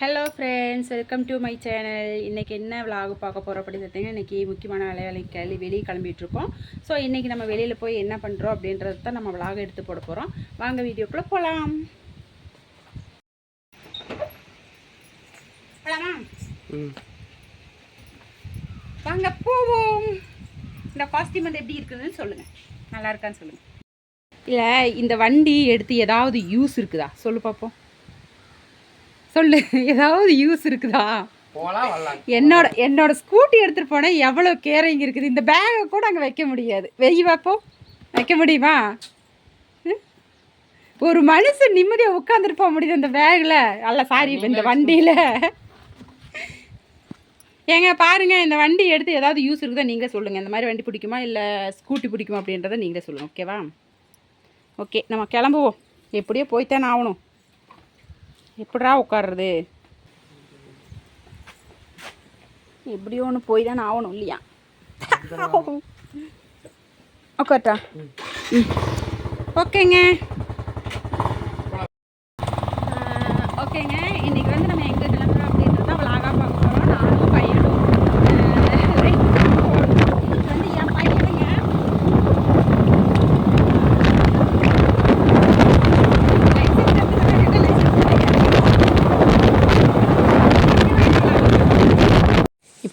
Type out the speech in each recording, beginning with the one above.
Hello friends welcome to my channel இன்றைக்கி என்ன vlog பார்க்க போகிறோம் அப்படின்னு பார்த்தீங்கன்னா இன்றைக்கி முக்கியமான வேலைகளை கிளம்பி வெளியே கிளம்பிட்டுருக்கோம் ஸோ இன்றைக்கி நம்ம வெளியில் போய் என்ன பண்ணுறோம் அப்படின்றது தான் நம்ம விலாக எடுத்து போட போகிறோம் வாங்க வீடியோக்குள்ளே போகலாம் போலாமா? ம். வாங்க போவோம். இந்த காஸ்டியூம் வந்து எப்படி இருக்குதுன்னு சொல்லுங்கள் நல்லா இருக்கான்னு சொல்லுங்கள் இல்லை இந்த வண்டி எடுத்து ஏதாவது யூஸ் இருக்குதா? சொல்லு பார்ப்போம் சொல்லு. ஏதாவது யூஸ் இருக்குதா? என்னோட என்னோட ஸ்கூட்டி எடுத்துகிட்டு போனால் எவ்வளோ கேரிங் இருக்குது? இந்த பேகை கூட அங்கே வைக்க முடியாது. வெய் பார்ப்போம் வைக்க முடியுமா? ம்? ஒரு மனுஷன் நிம்மதியாக உட்காந்துட்டு போக முடியுது இந்த பேக்கில் அல்ல சாரி இந்த வண்டியில். ஏங்க பாருங்க இந்த வண்டி எடுத்து ஏதாவது யூஸ் இருக்குதா நீங்களே சொல்லுங்கள் இந்த மாதிரி வண்டி பிடிக்குமா? இல்லை ஸ்கூட்டி பிடிக்குமா அப்படின்றத நீங்களே சொல்லுங்கள் ஓகேவா ஓகே நம்ம கிளம்புவோம். எப்படியோ போய்த்தானே ஆகணும். எப்படிடா உட்கார்றது? எப்படியோ ஒன்று போய் தானே ஆகணும் இல்லையா? உட்கார்ட்டா ம். ஓகேங்க.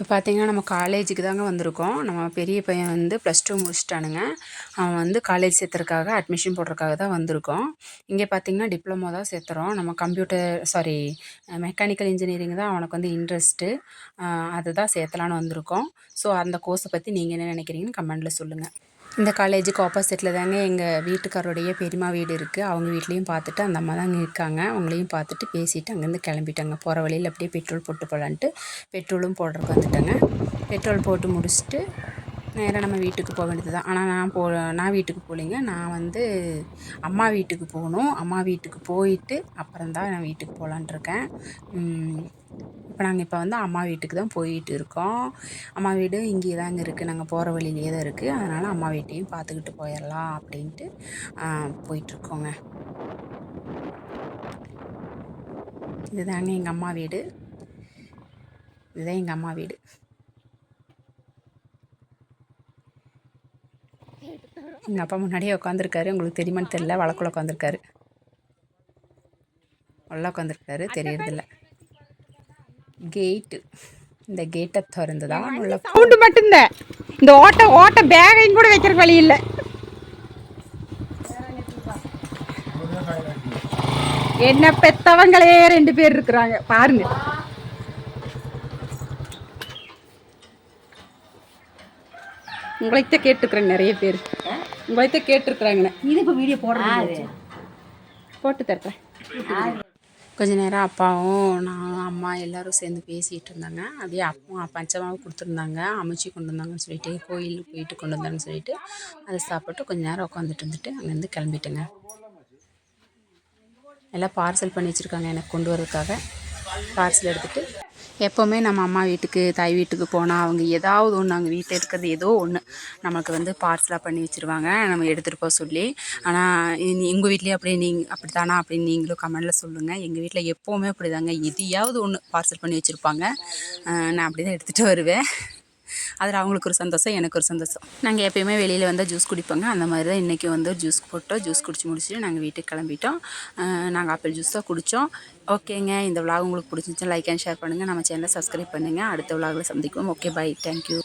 இப்போ பார்த்திங்கன்னா நம்ம காலேஜுக்கு தாங்க வந்திருக்கோம். நம்ம பெரிய பையன் வந்து ப்ளஸ் டூ முடிச்சிட்டானுங்க. அவன் வந்து காலேஜ் சேர்த்துறதுக்காக அட்மிஷன் போடுறதுக்காக தான் வந்திருக்கோம். இங்கே பார்த்தீங்கன்னா டிப்ளமோ தான் சேர்த்துறோம். நம்ம கம்ப்யூட்டர் சாரி மெக்கானிக்கல் இன்ஜினியரிங் தான் அவனுக்கு வந்து இன்ட்ரெஸ்ட்டு அதுதான் சேர்த்தலான்னு வந்திருக்கோம். ஸோ அந்த கோர்ஸை பற்றி நீங்கள் என்ன நினைக்கிறீங்கன்னு கமெண்டில் சொல்லுங்கள் இந்த காலேஜுக்கு ஆப்போசிட்டில் தாங்க எங்கள் வீட்டுக்காரோடைய பெரியம்மா வீடு இருக்குது அவங்க வீட்லேயும் பார்த்துட்டு அந்த அம்மா தாங்க இருக்காங்க. அவங்களையும் பார்த்துட்டு பேசிட்டு அங்கேருந்து கிளம்பிட்டாங்க. போகிற வழியில் அப்படியே பெட்ரோல் போட்டு போகலான்ட்டு பெட்ரோலும் போடுறதுக்கு வந்துட்டாங்க. பெட்ரோல் போட்டு முடிச்சுட்டு நேராக நம்ம வீட்டுக்கு போக வேண்டியது தான் ஆனால் நான் போ நான் வீட்டுக்கு போகலைங்க. நான் வந்து அம்மா வீட்டுக்கு போகணும். அம்மா வீட்டுக்கு போயிட்டு அப்புறம் தான் நான் வீட்டுக்கு போகலான்ட்ருக்கேன் இப்போ நாங்கள் இப்போ வந்து அம்மா வீட்டுக்கு தான் போயிட்டு இருக்கோம். அம்மா வீடு இங்கே தாங்க இருக்குது நாங்கள் போகிற வழியிலே தான் இருக்குது அதனால் அம்மா வீட்டையும் பார்த்துக்கிட்டு போயிடலாம் அப்படின்ட்டு போயிட்டுருக்கோங்க இதுதாங்க எங்கள் அம்மா வீடு. இதுதான் எங்கள் அம்மா வீடு. எங்கள் அப்பா முன்னாடியே உட்காந்துருக்காரு உங்களுக்கு தெரியுமான்னு தெரியல. வழக்குள்ள உட்காந்துருக்காரு உள்ள உட்காந்துருக்காரு தெரியறதில்ல. கேட்டு இந்த கேட்டை திறந்து தான் உள்ள சவுண்டு மட்டும்தான். இந்த ஓட்ட ஓட்ட பேகையும் கூட வைக்கிற வழி இல்லை. என்ன பெத்தவங்களே ரெண்டு பேர் இருக்கிறாங்க. பாருங்க. உங்களைத்தான் கேட்டுருக்குறேங்க நிறைய பேர். உங்களைத்தான் கேட்டிருக்கிறாங்கண்ணே இது இப்போ வீடியோ போடுறது போட்டு தரேன் கொஞ்ச நேரம் அப்பாவும் நான் அம்மா எல்லாரும் சேர்ந்து பேசிகிட்டு இருந்தாங்க. அப்படியே அப்பவும் பஞ்சமாவும் கொடுத்துருந்தாங்க. அமைச்சு கொண்டு வந்தாங்கன்னு சொல்லிட்டு கோயிலுக்கு போயிட்டு கொண்டு வந்தாங்கன்னு சொல்லிட்டு அதை சாப்பிட்டு கொஞ்ச நேரம் உட்காந்துட்டு இருந்துட்டு அங்கேருந்து கிளம்பிட்டேங்க. எல்லாம் பார்சல் பண்ணி வச்சுருக்காங்க எனக்கு கொண்டு வரதுக்காக பார்சல் எடுத்துகிட்டு எப்போவுமே நம்ம அம்மா வீட்டுக்கு தாய் வீட்டுக்கு போனால் அவங்க ஏதாவது ஒன்று அங்கே வீட்டில் இருக்கிறது ஏதோ ஒன்று நமக்கு வந்து பார்சலாக பண்ணி வச்சுருவாங்க. நம்ம எடுத்துகிட்டு போக சொல்லி. ஆனால் எங்கள் வீட்லேயே அப்படி நீங்கள் அப்படி தானா அப்படின்னு நீங்களும் கமெண்டில் சொல்லுங்கள் எங்கள் வீட்டில் எப்போவுமே அப்படி தாங்க எதையாவது ஒன்று பார்சல் பண்ணி வச்சுருப்பாங்க. நான் அப்படி தான் எடுத்துகிட்டு வருவேன். அதில் அவங்களுக்கு ஒரு சந்தோஷம் எனக்கு ஒரு சந்தோஷம். நாங்கள் எப்பயுமே வெளியில் வந்தால் ஜூஸ் குடிப்போங்க. அந்த மாதிரி தான் இன்றைக்கி வந்து ஜூஸ் போட்டோம். ஜூஸ் குடிச்சு முடிச்சுட்டு நாங்கள் வீட்டுக்கு கிளம்பிட்டோம். நாங்கள் ஆப்பிள் ஜூஸ் தான் குடித்தோம் ஓகேங்க. இந்த விலாக் உங்களுக்கு பிடிச்சிருந்துச்சு லைக் அண்ட் ஷேர் பண்ணுங்கள் நம்ம சேனலை சப்ஸ்கிரைப் பண்ணுங்கள் அடுத்த விலாகில் சந்திக்குவோம். Okay bye thank you